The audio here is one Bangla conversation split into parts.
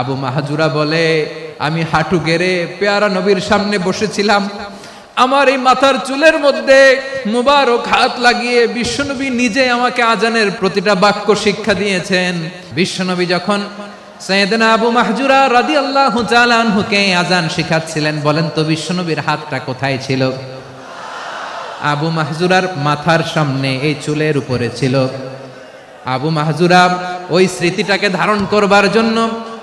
আবু মাহাজুরা বলে, আমি হাঁটু গেড়ে পেয়ারা নবীর সামনে বসেছিলাম। আমার এই মাথার চুলের মধ্যে মুবারক হাত লাগিয়ে বিশ্বনবী নিজে আমাকে আজানের প্রতিটা বাক্য শিক্ষা দিয়েছেন। বিশ্বনবী যখন সৈয়দনা আবু মাহজুরা রাদি আল্লাহ আনহুকে আজান শিখাচ্ছিলেন, বলেন, তো বিশ্বনবীর হাতটা কোথায় ছিল? আবু মাহজুরার মাথার সামনে এই চুলের উপরে ছিল। আবু মাহজুরা ওই স্মৃতিটাকে ধারণ করবার জন্য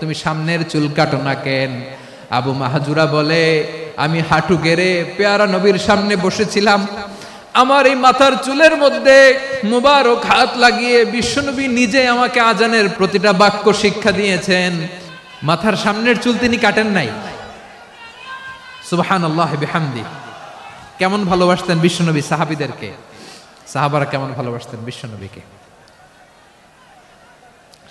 তুমি সামনের চুল কাটো না কেন? আবু মাহজুরা বলে, আমি হাঁটু গেড়ে পেয়ারা নবীর সামনে বসেছিলাম। আমার এই মাথার চুলের মধ্যে মুবারক হাত লাগিয়ে বিশ্বনবী নিজে আমাকে আজানের প্রতিটা বাক্য শিক্ষা দিয়েছেন। মাথার সামনের চুল তিনি কাটেন নাই। সুবাহান আল্লাহ বিহামদি। কেমন ভালোবাসতেন বিশ্বনবী সাহাবিদেরকে? সাহাবারা কেমন ভালোবাসতেন বিশ্বনবীকে?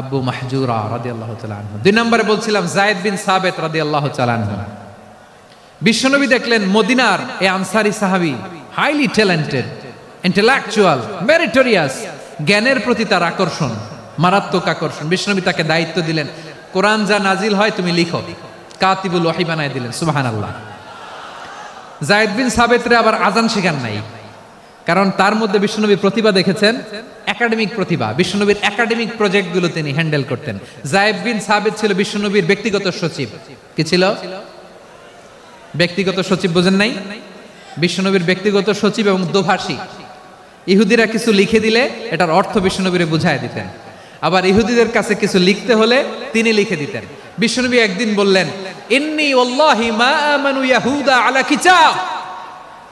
আব্বু মাহজুরা রাদি আল্লাহ আনহু। দুই নম্বরে বলছিলাম, জায়েদ বিন সাবেত রাদি আল্লাহ আনহু। বিশ্বনবী দেখলেন মদিনার এ আনসারি সাহাবি হাইলি ট্যালেন্টেড, ইন্টেলেকচুয়াল, মেরিটোরিয়াস, জ্ঞানের প্রতি তার আকর্ষণ, মারাত্মক আকর্ষণ। বিশ্বনবী তাকে দায়িত্ব দিলেন, কোরআন যা নাজিল হয় তুমি লিখো। কাতিবুল ওয়াহি বানায় দিলেন সুবাহান আল্লাহ জায়েদ বিন সাবেতরে আবার আজান শেখান নাই। কারণ তার মধ্যে বিশ্বনবী প্রতিভা দেখেছেন একাডেমিক প্রতিভা, বিশ্বনবীর একাডেমিক প্রজেক্টগুলো তিনি হ্যান্ডেল করতেন। জায়েদ বিন সাবেদ ছিল বিশ্বনবীর ব্যক্তিগত সচিব। কি ছিল? ব্যক্তিগত সচিব বোঝেন নাই? বিশ্বনবীর ব্যক্তিগত সচিব এবং দোভাষী। ইহুদিরা কিছু লিখে দিলে এটার অর্থ বিশ্বনবীরে বুঝায় দিতেন। আবার ইহুদিদের কাছে কিছু লিখতে হলে তিনি লিখে দিতেন। বিশ্বনবী একদিন বললেন, ইন্নি ওয়াল্লাহি মা আমানু ইয়াহুদা আলা কিতাব।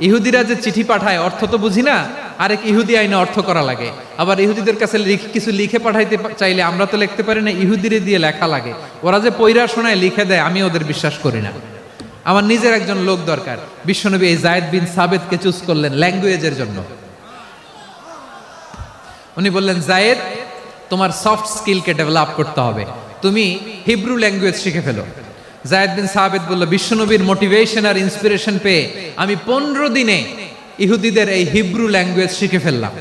ইহুদিরা যে চিঠি পাঠায়, অর্থ তো বুঝি না। আরেক ইহুদি আইনে অর্থ করা লাগে। আবার ইহুদিদের কাছে কিছু লিখে পাঠাইতে চাইলে আমরা তো লিখতে পারি না, ইহুদিরে দিয়ে লেখা লাগে। ওরা যে পৈরা শোনায়, লিখে দেয়, আমি ওদের বিশ্বাস করি না। আমার নিজের একজন লোক দরকার। বিশ্বনবী এই জায়েদ বিন সাবেদকে চুজ করলেন ল্যাঙ্গুয়েজের জন্য। উনি বললেন, জায়েদ, তোমার সফট স্কিলকে ডেভেলপ করতে হবে। তুমি হিব্রু ল্যাঙ্গুয়েজ শিখে ফেলো। জায়েদ বিন সাহাবেদ বলল, বিশ্বনবীর মোটিভেশন আর ইন্সপিরেশন পেয়ে আমি পনেরো দিনে ইহুদিদের এই হিব্রু ল্যাঙ্গুয়েজ শিখে ফেললাম।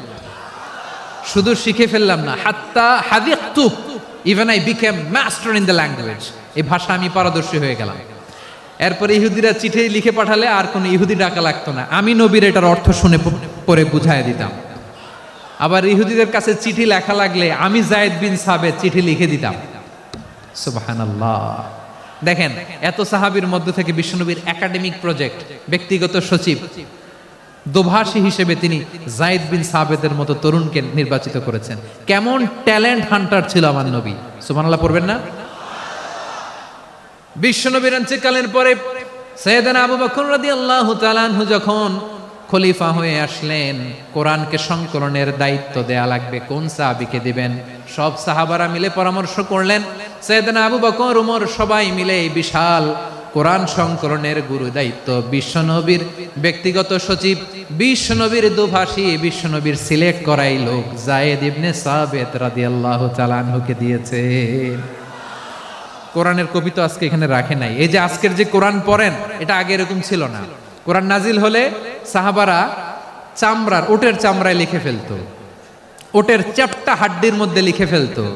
শুধু শিখে ফেললাম না, হাত্তা হাদিকতু even I became master in the language এই ভাষা আমি পারদর্শী হয়ে গেলাম। এরপরে ইহুদিরা চিঠি লিখে পাঠালে আর কোনো ইহুদি ডাকা লাগতো না। আমি নবীর এটার অর্থ শুনে পরে বুঝায় দিতাম। আবার ইহুদিদের কাছে চিঠি লেখা লাগলে আমি জায়েদ বিন সাবে চিঠি লিখে দিতাম। দেখেন, এত সাহাবীর মধ্য থেকে বিশ্বনবীর একাডেমিক প্রজেক্ট ব্যক্তিগত সচিব দোভাষী হিসেবে তিনি জায়েদ বিন সাবেদের মতো তরুণকে নির্বাচিত করেছেন। কেমন ট্যালেন্ট হান্টার ছিল আমার নবী। সুবহানাল্লাহ পড়বেন না? বিশ্বনবীর অঞ্চলকালের পরে সৈয়দানা আবু বকর রাদিয়াল্লাহু তাআলা আনহু যখন খলিফা হয়ে আসলেন, কোরআনকে সংকলনের দায়িত্ব দেয়া লাগবে, কোন সাহাবীকে দিবেন? সব সাহাবারা মিলে পরামর্শ করলেন, সৈয়দানা আবু বকর, উমর সবাই মিলে বিশাল কোরআন সংকলনের গুরু দায়িত্ব বিশ্বনবীর ব্যক্তিগত সচিব। বিশ্বনবীর দুভাষী বিশ্বনবীর সিলেক্ট করাই লোক। জায়েদ ইবনে সাবেত রাদিয়াল্লাহু তাআলা আনহুকে দিয়েছে। কোরআনের কপি তো আজকে এখানে রাখে নাই। এই যে আজকের যে কোরআন পড়েন, এটা আগে এরকম ছিল না। কোরআন নাজিল হলে সাহাবারা চামড়ার ওটের চামড়ায় লিখে ফেলতো। ওটের চ্যাপটা হাড্ডির মধ্যে লিখে ফেলতো।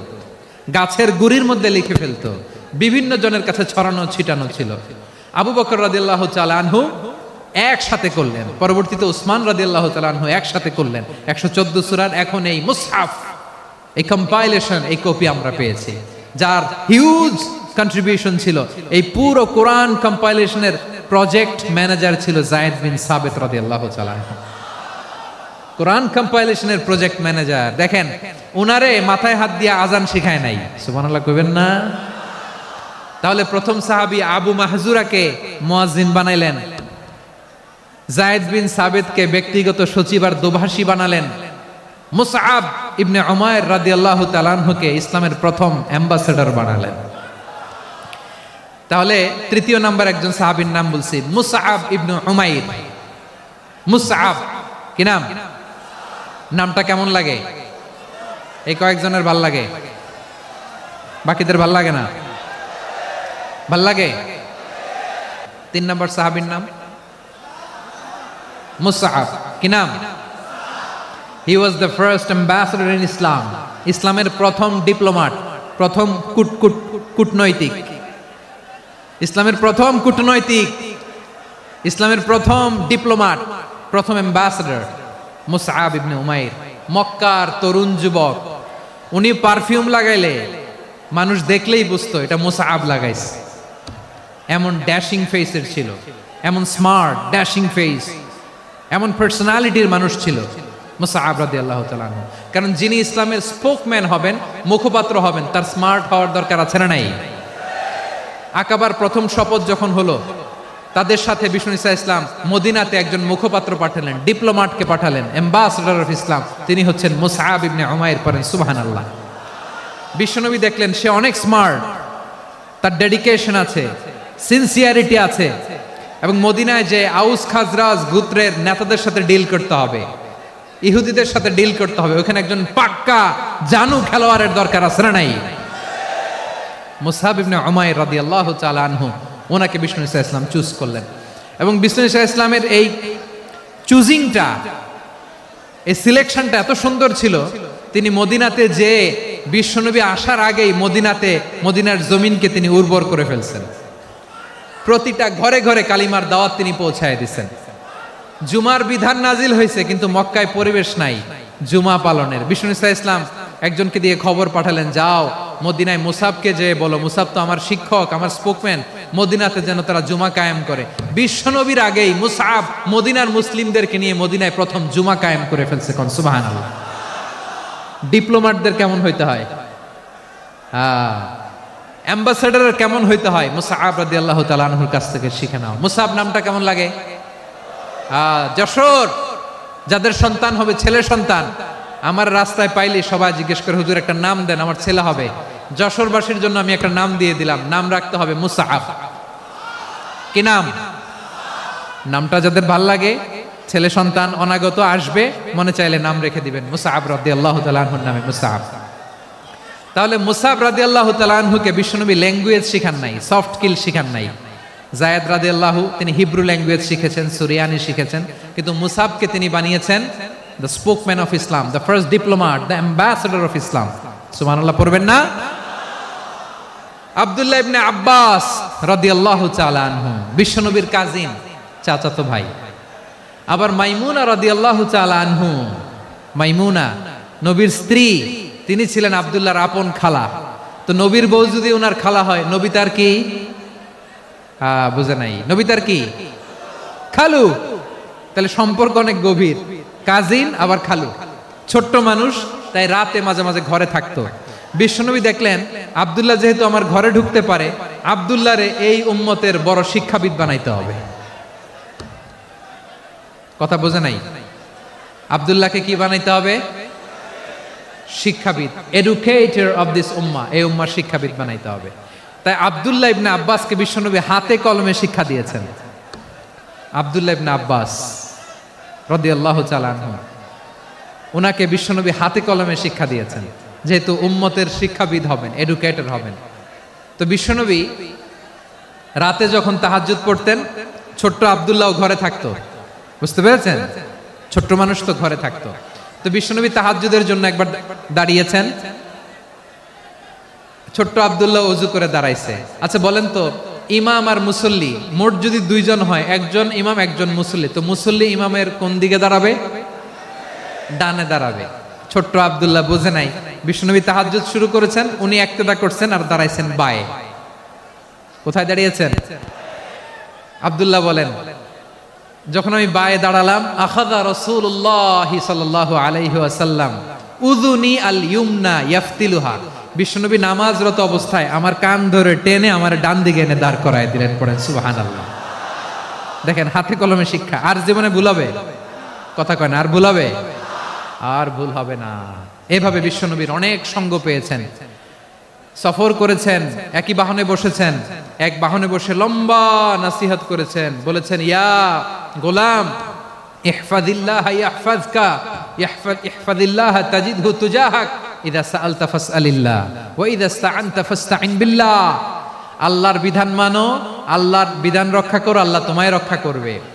গাছের গুড়ির মধ্যে লিখে ফেলতো। বিভিন্ন জনের কাছে ছড়ানো, ছিটানো ছিল। আবু বকর রাদিল্লাহ আনহু একসাথে করলেন। পরবর্তীতে উসমান রাদিল্লাহ আনহু একসাথে করলেন। একশো চোদ্দ সুরার এখন এই মুসহাফ, এই কম্পাইলেশন এই কপি আমরা পেয়েছি। যার হিউজ কন্ট্রিবিউশন ছিল, এই পুরো কোরআন কম্পাইলেশনের প্রজেক্ট ম্যানেজার ছিল জায়েদ বিন সাবেত রাদিয়াল্লাহু তাআলা আনহু। কোরআন কম্পাইলেশনের প্রজেক্ট ম্যানেজার দেখেন, উনারে মাথায় হাত দিয়ে আজান শিখায় নাই। সুবহানাল্লাহ কইবেন না? তাহলে প্রথম সাহাবী আবু মাহজুরাকে মুয়াজ্জিন বানাইলেন। জায়েদ বিন সাবেদকে ব্যক্তিগত সচিব আর দোভাষী বানালেন। মুসআব ইবনে উমায়ের রাদিয়াল্লাহু তাআলাকে ইসলামের প্রথম অ্যাম্বাসেডর বানালেন। তাহলে তৃতীয় নাম্বার একজন সাহাবীর নাম বলছি মুসআব ইবনে উমাইর। মুসআব কি নাম? নামটা কেমন লাগে? এই কয়েকজনের ভালো লাগে? বাকিদের ভালো লাগে না? ভালো লাগে তিন নম্বর সাহাবীর নাম? মুসআব। কি নাম? He was the first ambassador in Islam ইসলামের প্রথম ডিপ্লোমাট, প্রথম কুট কুট কূটনৈতিক। ইসলামের প্রথম কূটনৈতিক, ইসলামের প্রথম ডিপ্লোমাট, প্রথম অ্যাম্বাসেডর মুসআব ইবনে উমাইর। মক্কার তরুণ যুবক। উনি পারফিউম লাগাইলে, মানুষ দেখলেই বুঝতো, এটা মুসআব লাগাইছে। এমন ড্যাশিং ফেসের ছিল, এমন স্মার্ট ড্যাশিং ফেস এমন পার্সোনালিটির মানুষ ছিল, মুসাআব রাদিয়াল্লাহু তাআলা আনহু। কারণ যিনি ইসলামের স্পোকম্যান হবেন, মুখপাত্র হবেন, তার স্মার্ট হওয়ার দরকার আছে না নাই? আকাবার প্রথম শপথ যখন হলো, তাদের সাথে বিষ্ণু ইসা ইসলাম মদিনাতে একজন মুখপাত্র পাঠালেন, ডিপ্লোমাটকে পাঠালেন অ্যাম্বাসেডর অফ ইসলাম তিনি হচ্ছেন মুসাআব ইবনে উমাইর, পড়েন সুবহানাল্লাহ। বিশ্বনবী দেখলেন সে অনেক স্মার্ট তার ডেডিকেশন আছে সিনসিয়ারিটি আছে। এবং মদিনায় যে আউস খাজরাজ গুত্রের নেতাদের সাথে ডিল করতে হবে। ইহুদিদের সাথে ডিল করতে হবে। ওখানে একজন পাক্কা জানু খেলোয়াড়ের দরকার আছে না নাই? মুসাহাব ইবনে উমাইর রাদিয়াল্লাহু তাআলা আনহু, ওনাকে বিষ্ণু ইসা ইসলাম চুজ করলেন। এবং বিষ্ণু ইসা ইসলামের এই চুজিংটা এই সিলেকশনটা এত সুন্দর ছিল, তিনি মদিনাতে যে বিশ্বনবী আসার আগেই মদিনাতে, মদিনার জমিনকে তিনি উর্বর করে ফেলছেন। প্রতিটা ঘরে ঘরে কালিমার দাওয়াত তিনি পৌঁছায় দিছেন। জুমার বিধান নাজিল হয়েছে, কিন্তু মক্কায় পরিবেশ নাই, জুমা পালনের। বিষ্ণু ইসা ইসলাম একজনকে দিয়ে খবর পাঠালেন, যাও, মদিনায় মুসাবকে যে বলো, মুসাব তো আমার শিক্ষক, আমার স্পোকম্যান মদিনাতে যেন তারা জুমা কায়েম করে। বিশ্বনবীর আগেই মুসাব মদিনার মুসলিমদেরকে নিয়ে মদিনায় প্রথম জুমা কায়েম করে ফেলছে কোন? সুবাহান ডিপ্লোমাটদের কেমন হইতে হয়? হ্যাঁ। অ্যাম্বাসেডারের কেমন হইতে হয়? মুসাহাব রাদি আল্লাহ তালাহুর কাছ থেকে শিখে নাও। মুসাহাব নামটা কেমন লাগে? যশোর। যাদের সন্তান হবে, ছেলে সন্তান। আমার রাস্তায় পাইলে সবাই জিজ্ঞেস করে, হুজুর, একটা নাম দেন, আমার ছেলে হবে। যশোরবাসীর জন্য আমি একটা নাম দিয়ে দিলাম। নাম রাখতে হবে মুসাহাব কি নাম? নামটা যাদের ভালো লাগে, ছেলে সন্তান অনাগত আসবে, মনে চাইলে নাম রেখে দিবেন। মুসাহাব রাদি আল্লাহ তালাহুর নামে মুসাহাব তাহলে মুসাব রাদি আল্লাহ তালাহুকে বিশ্বনবী ল্যাঙ্গুয়েজ শিখান নাই, সফট কিল শিখান নাই। জায়দ রাদি আল্লাহ তিনি হিব্রু ল্যাঙ্গুয়েজ শিখেছেন, সুরিয়ানি শিখেছেন, কিন্তু মুসাবকে তিনি বানিয়েছেন the spokesman of Islam the first diplomat the ambassador of Islam সুবহানাল্লাহ, পড়বেন না? আব্দুল্লাহ ইবনে আব্বাস রাদিয়াল্লাহু তাআলা আনহু, বিশ্বনবীর কাজিন চাচাতো ভাই। আবার মাইমুনা রাদিয়াল্লাহু তাআলা আনহু, মাইমুনা, নবীর স্ত্রী তিনি ছিলেন আবদুল্লাহর আপন খালা। তো নবীর বউ যদি ওনার খালা হয় নবী তার কি? আহ, বুঝে নাই। নবী তার কি? খালু। তাহলে সম্পর্ক অনেক গভীর। কাজিন আবার খালু। ছোট্ট মানুষ তাই রাতে মাঝে মাঝে ঘরে থাকতো। বিশ্বনবী দেখলেন আবদুল্লাহ যেহেতু আমার ঘরে ঢুকতে পারে আবদুল্লাহরে এই উম্মতের বড় শিক্ষাবিদ বানাইতে হবে। কথা বোঝে নাই? আবদুল্লাহকে কি বানাইতে হবে? শিক্ষাবিদ এডুকেটর অফ দিস উম্মা এই উম্মার শিক্ষাবিদ বানাইতে হবে। তাই আবদুল্লাহ ইবনে আব্বাসকে বিশ্বনবী হাতে কলমে শিক্ষা দিয়েছেন। আবদুল্লাহ ইবনে আব্বাস রদিয়াল্লাহু চালানহু ওনাকে বিশ্বনবী হাতে কলমে শিক্ষা দিয়েছেন। যেহেতু উম্মতের শিক্ষাবিদ হবেন এডুকেটর হবেন। তো বিশ্বনবী রাতে যখন তাহাজ্জুদ পড়তেন, ছোট্ট আবদুল্লাহ ঘরে থাকতো। বুঝতে পেরেছেন? ছোট্ট মানুষ তো ঘরে থাকতো। তো বিশ্বনবী তাহাজ্জুদের জন্য একবার দাঁড়িয়েছেন। ছোট্ট আবদুল্লাহ অজু করে দাঁড়াইছে। আচ্ছা বলেন তো, ইমাম আর মুসল্লি, মোট যদি দুইজন হয়, একজন ইমাম, একজন মুসল্লি, তো মুসল্লি ইমামের কোন দিকে দাঁড়াবে? ডানে দাঁড়াবে। ছোট্ট আবদুল্লাহ বোঝে নাই। বিষ্ণুনবী তাহাজ্জুদ শুরু করেছেন, উনি একতেদা করছেন আর দাঁড়াইছেন বায়ে। কোথায় দাঁড়িয়েছেন? আবদুল্লাহ বলেন যখন আমি বায়ে দাঁড়ালাম আখাদা রসুল্লাহ সাল্লাহ আলাইহি আসাল্লাম উদুনি আল ইউমনা ইয়াফতিলুহা। বিশ্বনবী নামাজরত অবস্থায় আমার কান ধরে টেনে আমার ডান দিকে এনে দাঁড় করায় দিলেন পড়েন সুবাহান আল্লাহ দেখেন, হাতে কলমে শিক্ষা। আর জীবনে ভুলাবে কথা কয় না, আর ভুলাবে আর ভুল হবে না। এভাবে বিশ্বনবীর অনেক সঙ্গ পেয়েছেন। সফর করেছেন, একই বাহনে বসেছেন, এক বাহনে বসে লম্বা নাসিহাত করেছেন, বলেছেন, ইয়া গোলাম, ইহফাদিল্লাহ ইয়াহফাজকা ইহফাদ ইহফাদিল্লাহ তাজিদহু তুজাহাক, ইদা সাআলতা ফাসআলিল্লাহ, ওয়া ইদা ইসতাআনতা ফাসতাইন বিল্লাহ। আল্লাহর বিধান মানো, আল্লাহর বিধান রক্ষা করো, আল্লাহ তোমায় রক্ষা করবে।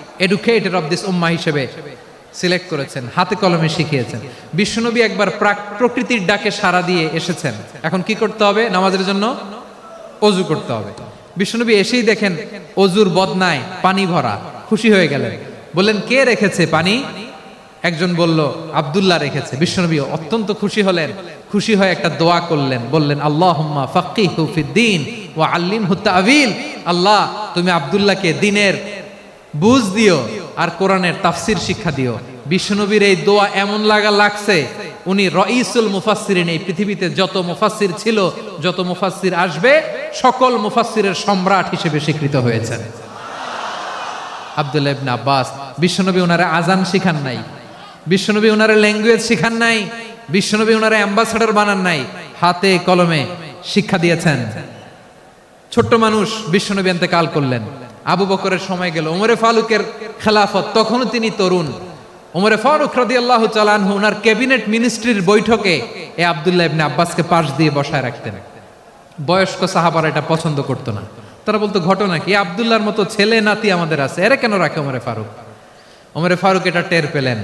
এডুকেটর অফ দিস উম্মা হিসেবে সিলেক্ট করেছেন, হাতে কলমে শিখিয়েছেন। বিশ্বনবী একবার প্রাক- প্রকৃতির ডাকে সাড়া দিয়ে এসেছেন। এখন কি করতে হবে? নামাজের জন্য অজু করতে হবে। বিশ্বনবী এসেই দেখেন অজুর বদনায় পানি ভরা, খুশি হয়ে গেলেন। বললেন, কে রেখেছে পানি? একজন বলল, আব্দুল্লাহ রেখেছে। বিশ্বনবী অত্যন্ত খুশি হলেন, খুশি হয়ে একটা দোয়া করলেন। বললেন আল্লাহ ফাকিহু ফিদ্দিন ওয়া আল্লিমহু তাবিল আল্লাহ, তুমি আব্দুল্লাহকে দিনের বুঝ দিও আর কোরআনের তাফসির শিক্ষা দিও। বিশ্বনবীর এই দোয়া এমন লাগা লাগছে, উনি রঈসুল মুফাসসিরিন, এই পৃথিবীতে যত মুফাসসির ছিল, যত মুফাসসির আসবে, সকল মুফাসসিরের সম্রাট হিসেবে স্বীকৃত হয়েছেন। আব্দুল্লাহ ইবনে আব্বাস, বিশ্বনবী ওনারা আজান শিখান নাই, বিশ্বনবী ওনারা ল্যাঙ্গুয়েজ শিখান নাই, বিশ্বনবী ওনারা অ্যাম্বাসাডার বানান নাই, হাতে কলমে শিক্ষা দিয়েছেন। ছোট্ট মানুষ বিশ্বনবী কাল করলেন। আবু বকরের সময় গেল। ওমরে ফারুকের খেলাফত, তখনও তিনি তরুণ। ওমরে ফারুক রাদি আল্লাহ চালান ওনার ক্যাবিনেট মিনিস্ট্রির বৈঠকে এ আবদুল্লাহ ইবনে আব্বাসকে পাশ দিয়ে বসায় রাখতেন। বয়স্ক সাহাবার এটা পছন্দ করতো না। তারা বলতো, ঘটনা কি? আবদুল্লাহর মতো ছেলে নাতি আমাদের আছে। এরা কেন রাখে ওমরে ফারুক? ওমরে ফারুক এটা টের পেলেন।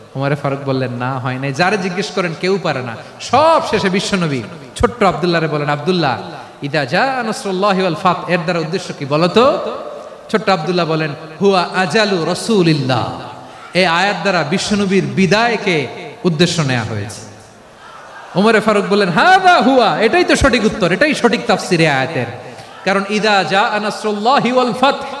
ওমরে ফারুক বললেন, না, হয় নাই। যারে জিজ্ঞেস করেন, কেউ পারে না। সব শেষে বিশ্বনবী ছোট্ট আব্দুল্লাহরে বলেন, আব্দুল্লাহ, ইদা যা নসরুল্লাহ ওয়াল ফাত। এর দ্বারা উদ্দেশ্য কি বলতো ছোট্ট আব্দুল্লাহ বলেন, হুয়া আজালু রসুলিল্লাহ। এই আয়াত দ্বারা বিশ্বনবীর বিদায়কে উদ্দেশ্য নেওয়া হয়েছে। ওমরে ফারুক বললেন হ্যাঁ দা হুয়া। এটাই তো সঠিক উত্তর, এটাই সঠিক তাফসিরে আয়াতের। কারণ, ইদা যা আনাসরুল্লাহি ওয়াল ফাতহ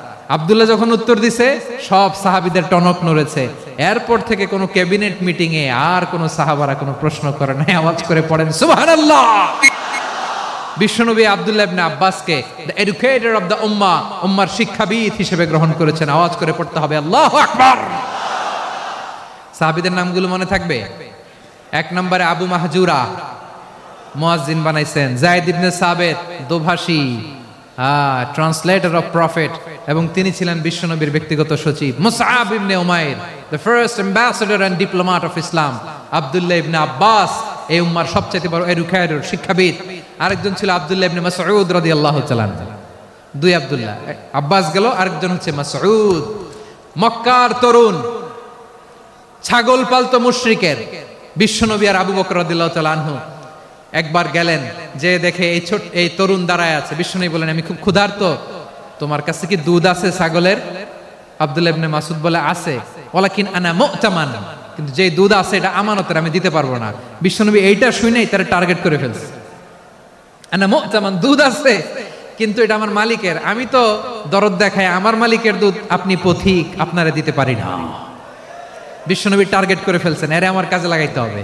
আব্দুল্লাহ যখন উত্তর দিছে, সব সাহাবিদের টনক নড়েছে। এরপর থেকে কোনো ক্যাবিনেট মিটিং এ আর কোনো সাহাবারা কোনো প্রশ্ন করে নাই, আওয়াজ করে পড়েন, সুবহানাল্লাহ! বিশ্বনবী আব্দুল্লাহ ইবনে আব্বাসকে দ্য এডুকেটর অফ দ্য উম্মাহ উম্মার শিক্ষাবিদ হিসেবে গ্রহণ করেছেন। আওয়াজ করে পড়তে হবে, আল্লাহু আকবার! সাহাবীদের নামগুলো মনে থাকবে? এক নম্বরে আবু মাহজুরা, মুয়াজ্জিন বানাইছেন, জায়েদ ইবনে সাবেত, দোভাষী। ট্রান্সলেটর অফ প্রফেট এবং তিনি ছিলেন বিশ্বনবীর ব্যক্তিগত সচিব। Musab ibn Umair the first ambassador and diplomat of Islam Abdullah ibn Abbas, এই উম্মার সবচেয়ে বড় এডুকেটর শিক্ষাবিদ। আরেকজন ছিল আব্দুল্লাহ ইবনে মাসউদ রাদিয়াল্লাহু তাআলা দুই আব্দুল্লাহ আব্বাস গেল, আরেকজন হচ্ছে মাসউদ। মক্কার তরুণ ছাগল পালতো মুশরিকের, বিশ্বনবী আর আবু বকর রাদিয়াল্লাহু তাআলা আনহু। একবার গেলেন, যে দেখে এই ছোট এই তরুণ দাঁড়ায় আছে। বিশ্বনবী বলেন, আমি খুব ক্ষুধার্ত। তোমার কাছে কি দুধ আছে ছাগলের? আব্দুল্লাহ ইবনে মাসুদ বলে, আছে। ওয়ালাকিন আনা মুতামান। কিন্তু যে দুধ আছে, এটা আমানতের, আমি দিতে পারব না। বিশ্বনবী এইটা শুনেই তারা টার্গেট করে ফেলছে। আনা মুতামান, দুধ আছে, কিন্তু এটা আমার মালিকের। আমি তো দরদ দেখায় আমার মালিকের দুধ আপনি পথিক, আপনারা দিতে পারি না। বিশ্বনবী টার্গেট করে ফেলছেন এরে আমার কাজে লাগাইতে হবে।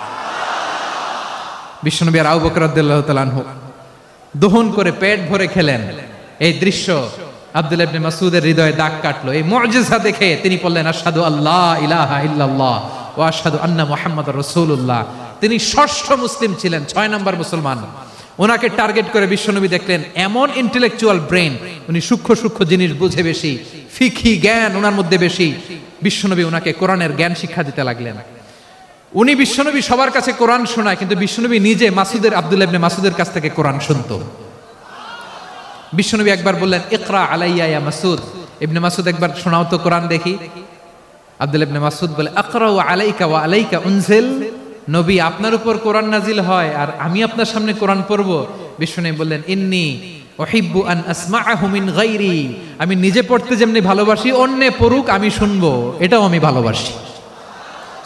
বিশ্বনবী আর আবু বকর রাদিয়াল্লাহু তাআলা আনহু দহন করে পেট ভরে খেলেন। এই দৃশ্য আব্দুল ইবনে মাসউদের হৃদয়ে দাগ কাটলো। এই মুজিজা দেখে তিনি বললেন, আশহাদু আল্লাহ ইলাহা ইল্লাল্লাহ ওয়া আন্না মুহাম্মাদুর রাসূলুল্লাহ। তিনি ষষ্ঠ মুসলিম ছিলেন, ছয় নম্বর মুসলমান। ওনাকে টার্গেট করে বিশ্বনবী দেখলেন, এমন ইন্টেলেকচুয়াল ব্রেন উনি সূক্ষ্ম সূক্ষ্ম জিনিস বুঝে বেশি ফিকি জ্ঞান ওনার মধ্যে বেশি। বিশ্বনবী ওনাকে কোরআনের জ্ঞান শিক্ষা দিতে লাগলেন। উনি বিশ্বনবী সবার কাছে কোরআন শোনায়, কিন্তু বিশ্বনবী নিজে মাসুদের আব্দুল ইবনে মাসুদের কাছ থেকে কোরআন শুনতো। বিশ্বনবী একবার বললেন, ইকরা আলাইয়া ইয়া মাসুদ। ইবনে মাসুদ একবার, শোনাও তো কোরআন দেখি। আব্দুল ইবনে মাসুদ বলে, আকরাউ আলাইকা ওয়া আলাইকা উনজিল। নবী, আপনার উপর কোরআন নাজিল হয় আর আমি আপনার সামনে কোরআন পড়ব। বিশ্বনবী বললেন, ইন্নি ওহিব্বু আন আসমাআহু মিন গায়রি। আমি নিজে পড়তে যেমনি ভালোবাসি, অন্যে পড়ুক, আমি শুনব। এটাও আমি ভালোবাসি।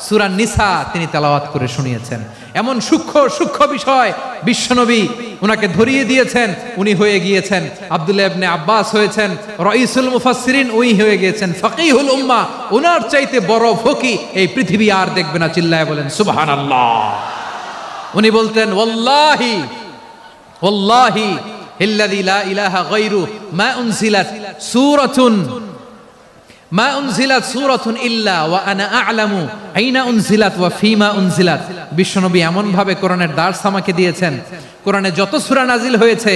সুরা নিসা তিনি তেলাওয়াত করে শুনিয়েছেন। এমন সূক্ষ্ম সূক্ষ্ম বিষয় বিশ্বনবী ওনাকে ধরিয়ে দিয়েছেন, উনি হয়ে গিয়েছেন, আব্দুল্লাহ ইবনে আব্বাস হয়েছেন, রইসুল মুফাসসিরিন উই হয়ে গিয়েছেন, ফকিহুল উম্মাহ ওনার চাইতে বড় ফকি এই পৃথিবী আর দেখবে না, চিল্লায় বলেন, সুবহানাল্লাহ। উনি বলতেন, ওয়াল্লাহি ওয়াল্লাহি ইল্লাযী লা ইলাহা গায়রু মা উনজিলাত সূরাতুন মা উনজিলাত সূরাতুন ইল্লা ওয়া আনা আ'লামু। আইনা উনজিলাত ওয়া ফিমা উনজিলাত। বিশ্বনবী এমন ভাবে কোরআনের দার্স আমাকে দিয়েছেন। কোরআনে যত সূরা নাজিল হয়েছে,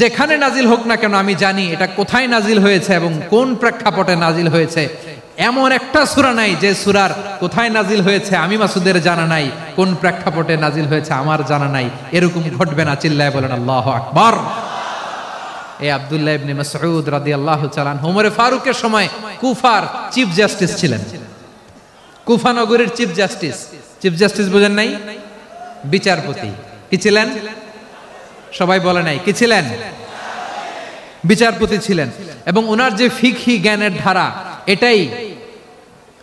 যেখানে নাজিল হোক না কেন আমি জানি এটা কোথায় নাজিল হয়েছে এবং কোন প্রেক্ষাপটে নাজিল হয়েছে। এমন একটা সূরা নাই যে সূরার কোথায় নাজিল হয়েছে আমি মাসুদের জানা নাই, কোন প্রেক্ষাপটে নাজিল হয়েছে আমার জানা নাই। এরকম ঘটবে না, চিল্লায় বলেন আল্লাহু আকবার। এই আব্দুল্লাহ ইবনে মাসউদ রাদিয়াল্লাহু তাআলা ওমরে ফারুকের সময় কুফার চিফ জাস্টিস ছিলেন। কুফা নগরীর চিফ জাস্টিস। চিফ জাস্টিস বুঝেন নাই? বিচারপতি। কি ছিলেন? সবাই বলে নাই। কি ছিলেন? বিচারপতি ছিলেন। এবং ওনার যে ফিকহি জ্ঞানের ধারা, এটাই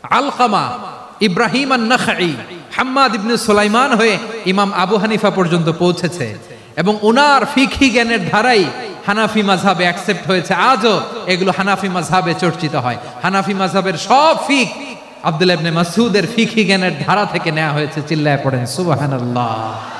আলকামা ইব্রাহিম আন নাখাই হাম্মাদ ইবনে সুলাইমান হয়ে ইমাম আবু হানিফা পর্যন্ত পৌঁছেছে। এবং ওনার ফিকহি জ্ঞানের ধারাই হানাফি মাঝহাবে অ্যাকসেপ্ট হয়েছে। আজও এগুলো হানাফি মাঝহাবে চর্চিত হয়। হানাফি মাঝহাবের সব ফিক আব্দুল মাসুদের ফিকি জ্ঞানের ধারা থেকে নেওয়া হয়েছে। চিল্লায় পড়েন। সুবহানাল্লাহ।